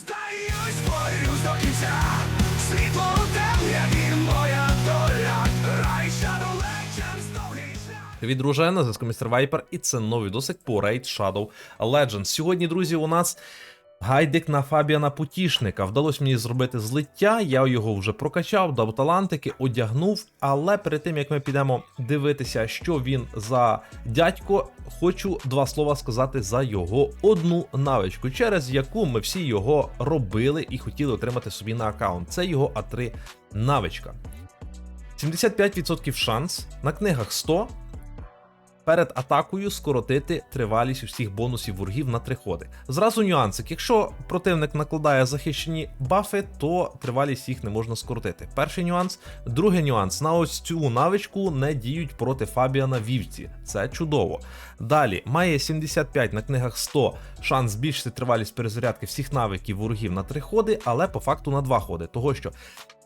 здаюсь, борюсь до моя доля. Рай Shadow Legends довгий шлях. Від Ружена, на зв'язку містер Вайпер, і це новий досик по Raid Shadow Legends. Сьогодні, друзі, у нас гайдик на Фабіана Путішника. Вдалося мені зробити злиття, я його вже прокачав, дав талантики, одягнув. Але перед тим як ми підемо дивитися, що він за дядько, хочу два слова сказати за його одну навичку, через яку ми всі його робили і хотіли отримати собі на аккаунт. Це його А3 навичка. 75% шанс, на книгах 100, перед атакою скоротити тривалість усіх бонусів ворогів на три ходи. Зразу нюансик: якщо противник накладає захищені бафи, то тривалість їх не можна скоротити. Перший нюанс. Другий нюанс: на ось цю навичку не діють проти Фабіана Вівці. Це чудово. Далі має 75 на книгах 100 шанс збільшити тривалість перезарядки всіх навиків ворогів на три ходи, але по факту на два ходи. Того що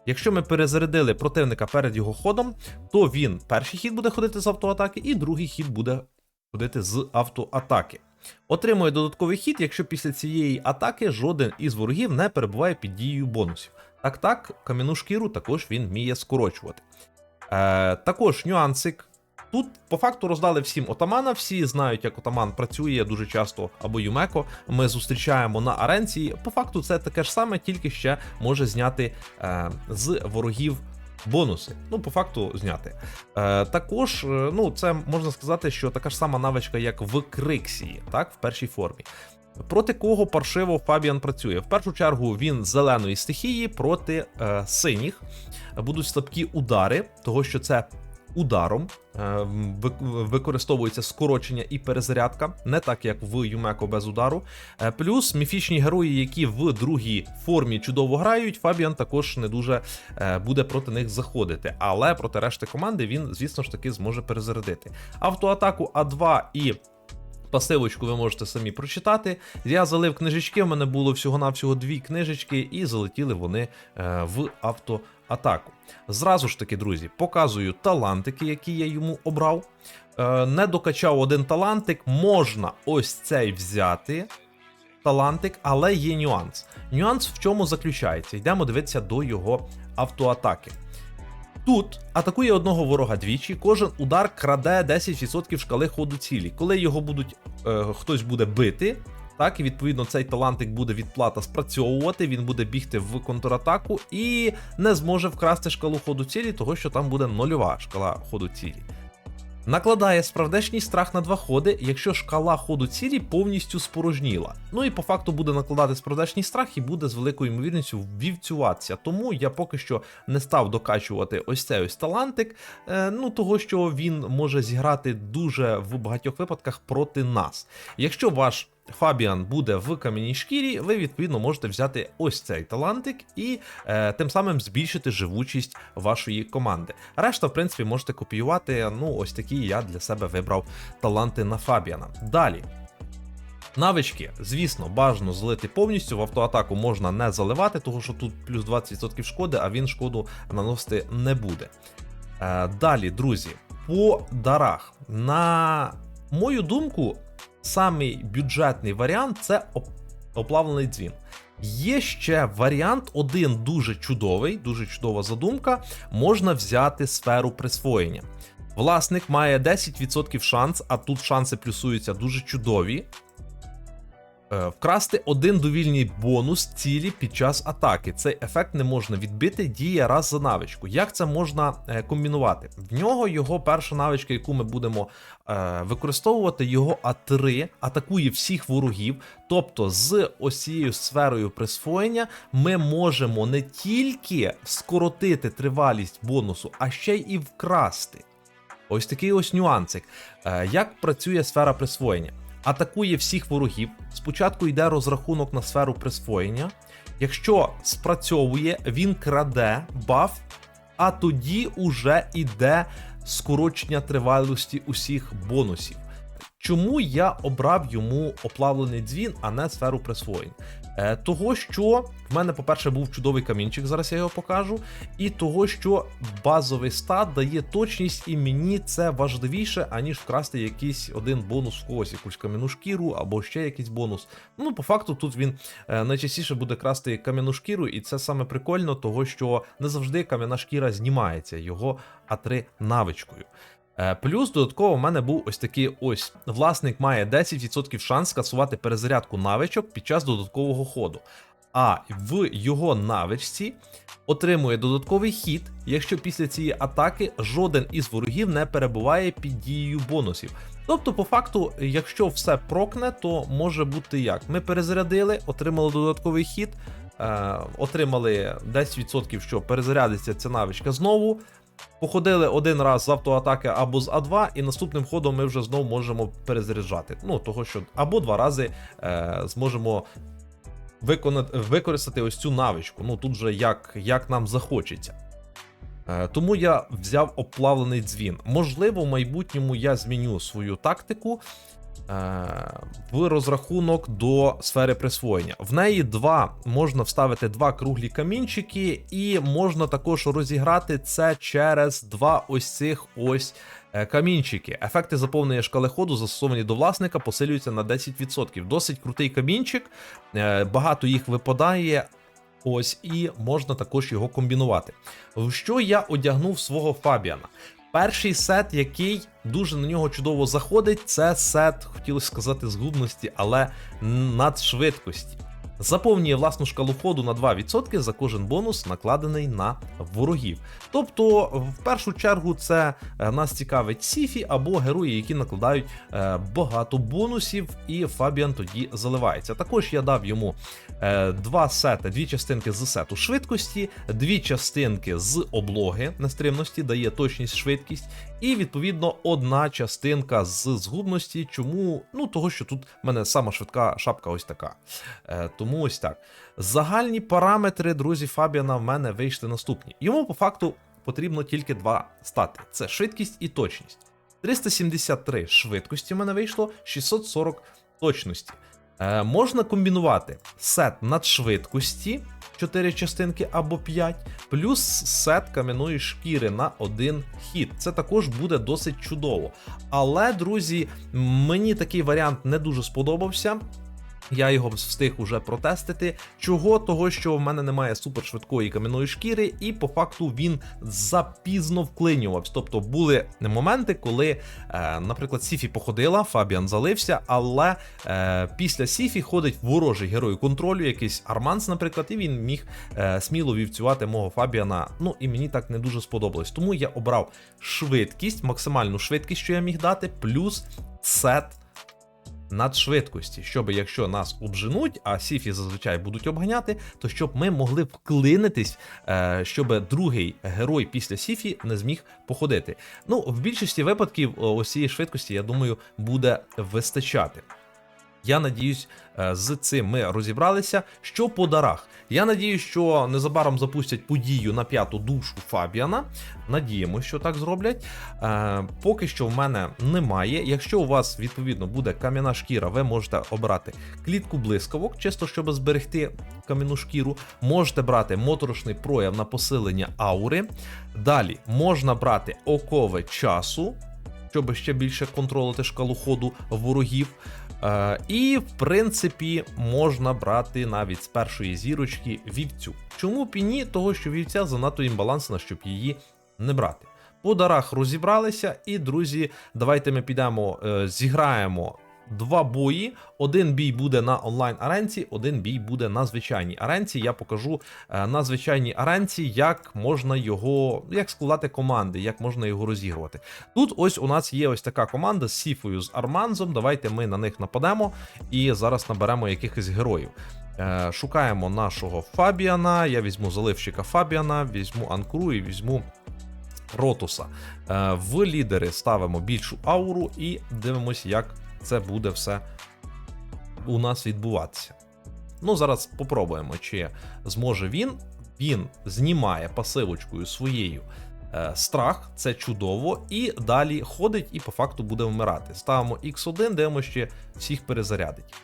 Якщо ми перезарядили противника перед його ходом, то він перший хід буде ходити з автоатаки, і другий хід буде ходити з автоатаки. Отримує додатковий хід, якщо після цієї атаки жоден із ворогів не перебуває під дією бонусів. Так так, кам'яну шкіру також він вміє скорочувати. Е, також нюансик. Тут по факту роздали всім отамана, всі знають, як отаман працює дуже часто або Юмеко. Ми зустрічаємо на аренці. По факту це таке ж саме, тільки ще може зняти е, з ворогів бонуси. Ну, по факту зняти. Е, також, е, ну, це можна сказати, що така ж сама навичка, як в Криксії, так, в першій формі. Проти кого паршиво Фабіан працює? В першу чергу він зеленої стихії проти е, синіх. Будуть слабкі удари, того що це ударом е, використовується скорочення і перезарядка, не так як в Юмеко без удару. Е, Плюс міфічні герої, які в другій формі чудово грають, Фабіан також не дуже е, буде проти них заходити. Але проти решти команди він, звісно ж таки, зможе перезарядити. Автоатаку А2 і. Пасивочку ви можете самі прочитати. Я залив книжечки, в мене було всього-навсього дві книжечки, і залетіли вони в автоатаку. Зразу ж таки, друзі, показую талантики, які я йому обрав. Е, не докачав один талантик, можна ось цей взяти. Талантик, але є нюанс. Нюанс в чому заключається? Йдемо дивитися до його автоатаки. Тут атакує одного ворога двічі, кожен удар краде 10% шкали ходу цілі. Коли його будуть е, хтось буде бити, так і відповідно цей талантик буде відплата спрацьовувати, він буде бігти в контратаку і не зможе вкрасти шкалу ходу цілі, того що там буде нульова шкала ходу цілі. Накладає справдешній страх на два ходи, якщо шкала ходу цілі повністю спорожніла. Ну і по факту буде накладати справдешній страх і буде з великою ймовірністю вівцюватися. Тому я поки що не став докачувати ось цей ось талантик. е, ну того, що він може зіграти дуже в багатьох випадках проти нас. Якщо ваш Фабіан буде в кам'яній шкірі, ви відповідно можете взяти ось цей талантик і е, тим самим збільшити живучість вашої команди. Решта, в принципі, можете копіювати. Ну, ось такі я для себе вибрав таланти на Фабіана. Далі. Навички, звісно, бажано злити повністю. В автоатаку можна не заливати, тому що тут плюс 20% шкоди, а він шкоду наносити не буде. Е, далі, друзі, по дарах. На мою думку, самий бюджетний варіант це оплавлений дзвін. Є ще варіант, один дуже чудовий, дуже чудова задумка. Можна взяти сферу присвоєння. Власник має 10% шанс, а тут шанси плюсуються дуже чудові. Е, Вкрасти один довільний бонус цілі під час атаки. Цей ефект не можна відбити, діє раз за навичку. Як це можна е, комбінувати? В нього його перша навичка, яку ми будемо е, використовувати, його А3 атакує всіх ворогів. Тобто з ось цією сферою присвоєння ми можемо не тільки скоротити тривалість бонусу, а ще й вкрасти. Ось такий ось нюансик. Як працює сфера присвоєння? Атакує всіх ворогів. Спочатку йде розрахунок на сферу присвоєння. Якщо спрацьовує, він краде баф, а тоді уже йде скорочення тривалості усіх бонусів. Чому я обрав йому оплавлений дзвін, а не сферу присвоєнь? Е, того, що в мене, по-перше, був чудовий камінчик, зараз я його покажу. І того, що базовий стат дає точність, і мені це важливіше, аніж вкрасти якийсь один бонус в когось, якусь кам'яну шкіру або ще якийсь бонус. Ну, по факту, тут він е, найчастіше буде красти кам'яну шкіру, і це саме прикольно, того, що не завжди кам'яна шкіра знімається його А3 навичкою. Е, Плюс додатково в мене був ось такий ось власник має 10% шанс скасувати перезарядку навичок під час додаткового ходу. А в його навичці отримує додатковий хід, якщо після цієї атаки жоден із ворогів не перебуває під дією бонусів. Тобто, по факту, якщо все прокне, то може бути як: ми перезарядили, отримали додатковий хід, е, отримали 10%, що перезарядиться ця навичка знову. Походили один раз з автоатаки або з А2, і наступним ходом ми вже знову можемо перезаряджати. Ну, того, що або два рази е, зможемо виконати, використати ось цю навичку. Ну тут же як, як нам захочеться. Е, Тому я взяв оплавлений дзвін. Можливо, в майбутньому я зміню свою тактику в розрахунок до сфери присвоєння. В неї два можна вставити два круглі камінчики, і можна також розіграти це через два ось цих ось е, камінчики. Ефекти заповнення шкали ходу, застосовані до власника, посилюються на 10%. Досить крутий камінчик, е, багато їх випадає. Ось і можна також його комбінувати. Що я одягнув свого Фабіана? Перший сет, який дуже на нього чудово заходить, це сет, хотілося сказати, згубності, але надшвидкості. Заповнює власну шкалу ходу на 2% за кожен бонус, накладений на ворогів. Тобто, в першу чергу, це е, нас цікавить Сіфі або герої, які накладають е, багато бонусів, і Фабіан тоді заливається. Також я дав йому е, два сети, дві частинки з сету швидкості, дві частинки з облоги нестримності, дає точність швидкість, і відповідно одна частинка з згубності. Чому? Ну того, що тут в мене сама швидка шапка ось така. Е, тому ось так. Загальні параметри, друзі, Фабіана в мене вийшли наступні. Йому по факту потрібно тільки два стати: це швидкість і точність. 373 швидкості в мене вийшло, 640 точності. Е, можна комбінувати сет надшвидкості, 4 частинки або 5, плюс сет кам'яної шкіри на один хід. Це також буде досить чудово. Але, друзі, мені такий варіант не дуже сподобався. Я його встиг уже протестити. Чого? Того, що в мене немає супершвидкої кам'яної шкіри, і по факту він запізно вклинювався. Тобто були моменти, коли, е, наприклад, Сіфі походила, Фабіан залився, але е, після Сіфі ходить ворожий герой контролю, якийсь Арманс, наприклад, і він міг е, сміло вівцювати мого Фабіана. Ну і мені так не дуже сподобалось. Тому я обрав швидкість, максимальну швидкість, що я міг дати, плюс сет надшвидкості, щоб якщо нас обженуть, а сіфі зазвичай будуть обганяти, то щоб ми могли вклинитись, е, щоб другий герой після сіфі не зміг походити. Ну, в більшості випадків ось швидкості, я думаю, буде вистачати. Я надіюсь, е, з цим ми розібралися. Що по дарах? Я надіюсь, що незабаром запустять подію на п'яту душу Фабіана. Надіємося, що так зроблять. Е, поки що в мене немає. Якщо у вас відповідно буде кам'яна шкіра, ви можете обрати клітку блискавок, чисто щоб зберегти кам'яну шкіру. Можете брати моторошний прояв на посилення аури. Далі можна брати окови часу, щоб ще більше контролити шкалу ходу ворогів. Е, і, в принципі, можна брати навіть з першої зірочки вівцю. Чому б і ні? Того, що вівця занадто імбалансна, щоб її не брати. По дарах розібралися, і, друзі, давайте ми підемо, е, зіграємо два бої. Один бій буде на онлайн аренці, один бій буде на звичайній аренці. Я покажу е, на звичайній аренці, як можна його, як складати команди, як можна його розігрувати. Тут ось у нас є ось така команда з Сіфою з Арманзом. Давайте ми на них нападемо і зараз наберемо якихось героїв. Е, Шукаємо нашого Фабіана. Я візьму заливщика Фабіана, візьму Анкру і візьму Ротуса. Е, В лідери ставимо більшу ауру і дивимося, як це буде все у нас відбуватися. Ну, зараз попробуємо, чи зможе він. Він знімає пасивочкою своєю е, страх, це чудово, і далі ходить і по факту буде вмирати. Ставимо X1, дивимося, чи всіх перезарядить.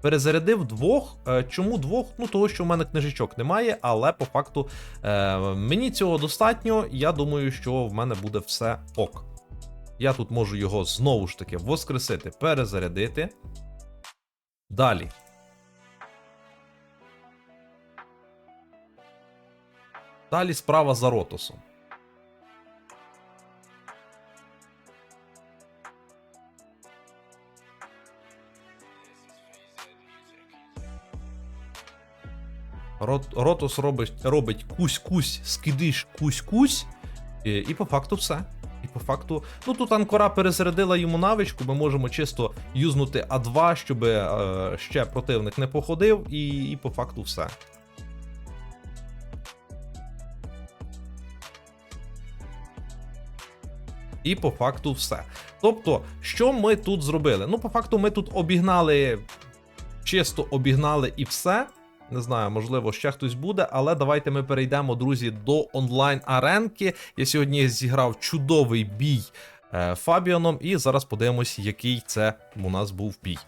Перезарядив двох. Е, Чому двох? Ну, того, що в мене книжечок немає, але по факту е, мені цього достатньо. Я думаю, що в мене буде все ок. Я тут можу його знову ж таки воскресити, перезарядити. Далі. Далі справа за Ротосом. Рот, Ротос робить, робить кусь-кусь, скидиш кусь-кусь, і, і по факту все. По факту, ну тут анкора перезарядила йому навичку, ми можемо чисто юзнути А2, щоб е, ще противник не походив, і, і по факту все. І по факту все. Тобто, що ми тут зробили? Ну, по факту, ми тут обігнали, чисто обігнали і все. Не знаю, можливо, ще хтось буде, але давайте ми перейдемо, друзі, до онлайн-аренки. Я сьогодні зіграв чудовий бій е, Фабіаном, і зараз подивимось, який це у нас був бій.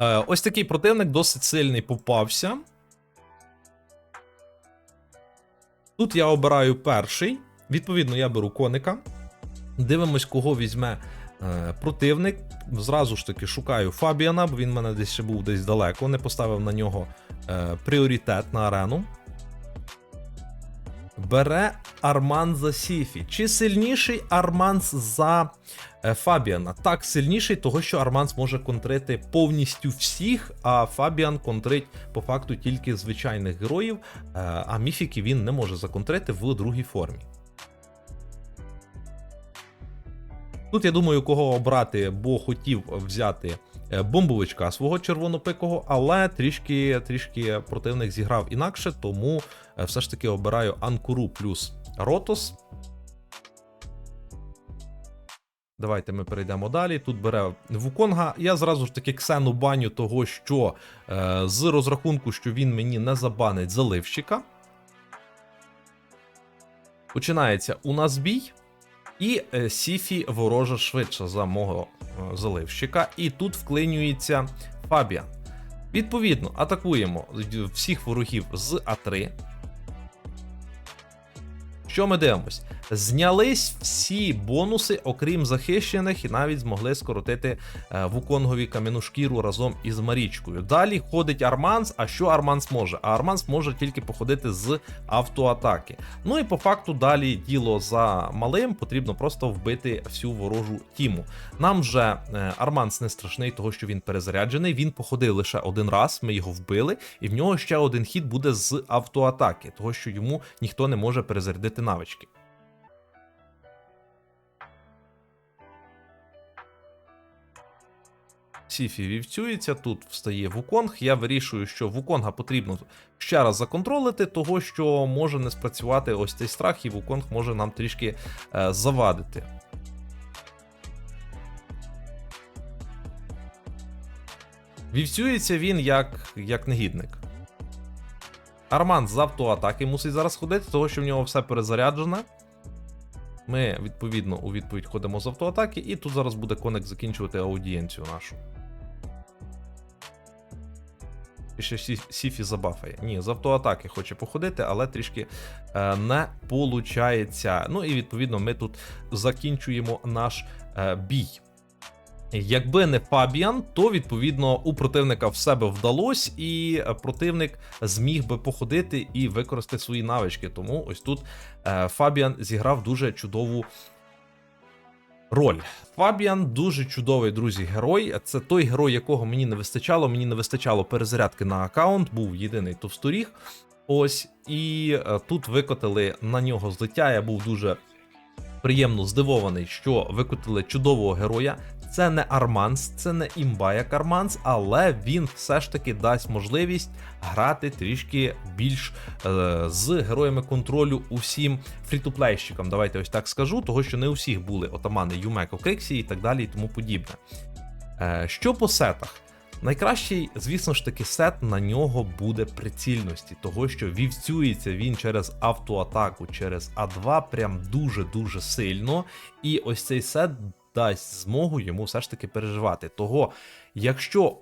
Е, ось такий противник досить сильний попався. Тут я обираю перший. Відповідно, я беру коника. Дивимось, кого візьме противник. Зразу ж таки шукаю Фабіана, бо він мене десь ще був десь далеко. Не поставив на нього е, пріоритет на арену. Бере Арман за Сіфі. Чи сильніший Арманс за е, Фабіана? Так, сильніший, того що Арманс може контрити повністю всіх, а Фабіан контрить по факту тільки звичайних героїв, е, а міфіки він не може законтрити в другій формі. Тут я думаю, кого обрати, бо хотів взяти е, бомбовичка свого червонопикого, але трішки, трішки противник зіграв інакше, тому е, все ж таки обираю Анкуру плюс Ротос. Давайте ми перейдемо далі. Тут бере Вуконга. Я зразу ж таки ксену баню того, що е, з розрахунку, що він мені не забанить заливщика. Починається у нас бій. І е, Сіфі ворожа швидше за мого е, заливщика. І тут вклинюється Фабіан. Відповідно, атакуємо всіх ворогів з А3. Що ми дивимось? Знялись всі бонуси, окрім захищених, і навіть змогли скоротити е, Вуконгові кам'яну шкіру разом із Марічкою. Далі ходить Арманс. А що Арманс може? А Арманс може тільки походити з автоатаки. Ну і по факту далі діло за малим, потрібно просто вбити всю ворожу тіму. Нам же е, Арманс не страшний, того що він перезаряджений. Він походив лише один раз, ми його вбили, і в нього ще один хід буде з автоатаки, того що йому ніхто не може перезарядити навички. Сіфі вівцюється, тут встає Вуконг. Я вирішую, що Вуконга потрібно ще раз законтролити, того що може не спрацювати ось цей страх, і Вуконг може нам трішки е, завадити. Вівцюється він як, як негідник. Арман з автоатаки мусить зараз ходити, того що в нього все перезаряджене. Ми, відповідно, у відповідь ходимо з автоатаки, і тут зараз буде коник закінчувати аудієнцію нашу. Ще Сіфі забафає. Ні, з автоатаки хоче походити, але трішки е, не получається. Ну і відповідно ми тут закінчуємо наш е, бій. Якби не Фабіан, то відповідно у противника в себе вдалось, і противник зміг би походити і використати свої навички. Тому ось тут е, Фабіан зіграв дуже чудову роль. Фабіан дуже чудовий, друзі, герой. Це той герой, якого мені не вистачало. Мені не вистачало перезарядки на аккаунт, був єдиний товсторіг. Ось, і е, тут викотили на нього злиття. Я був дуже приємно здивований, що викотили чудового героя. Це не Арманс, це не імба як Арманс, але він все ж таки дасть можливість грати трішки більш е, з героями контролю усім фрітуплейщикам. Давайте ось так скажу, того що не у всіх були отамани Юмеко Кексі і так далі, і тому подібне. Е, що по сетах? Найкращий, звісно ж таки, сет на нього буде прицільності, того що вівцюється він через автоатаку, через А2 прям дуже-дуже сильно. І ось цей сет дасть змогу йому все ж таки переживати. Того, якщо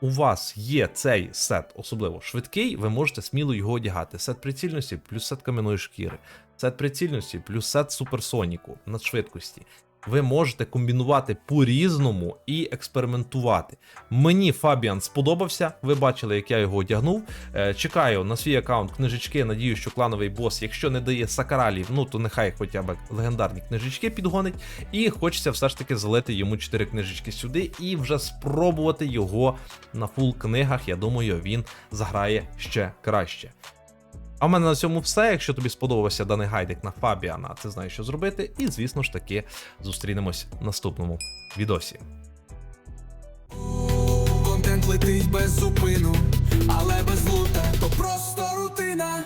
у вас є цей сет, особливо швидкий, ви можете сміло його одягати. Сет прицільності плюс сет кам'яної шкіри, сет прицільності плюс сет суперсоніку на швидкості. Ви можете комбінувати по-різному і експериментувати. Мені Фабіан сподобався. Ви бачили, як я його одягнув. Е, Чекаю на свій аккаунт книжечки. Надію, що клановий бос, якщо не дає сакаралів, ну то нехай хоча б легендарні книжечки підгонить. І хочеться все ж таки залити йому 4 книжечки сюди і вже спробувати його на фул книгах. Я думаю, він заграє ще краще. А в мене на цьому все. Якщо тобі сподобався даний гайдик на Фабіана, ти знаєш, що зробити. І, звісно ж таки, зустрінемось в наступному відосі. Контент летить без зупину, але без лута, то просто рутина.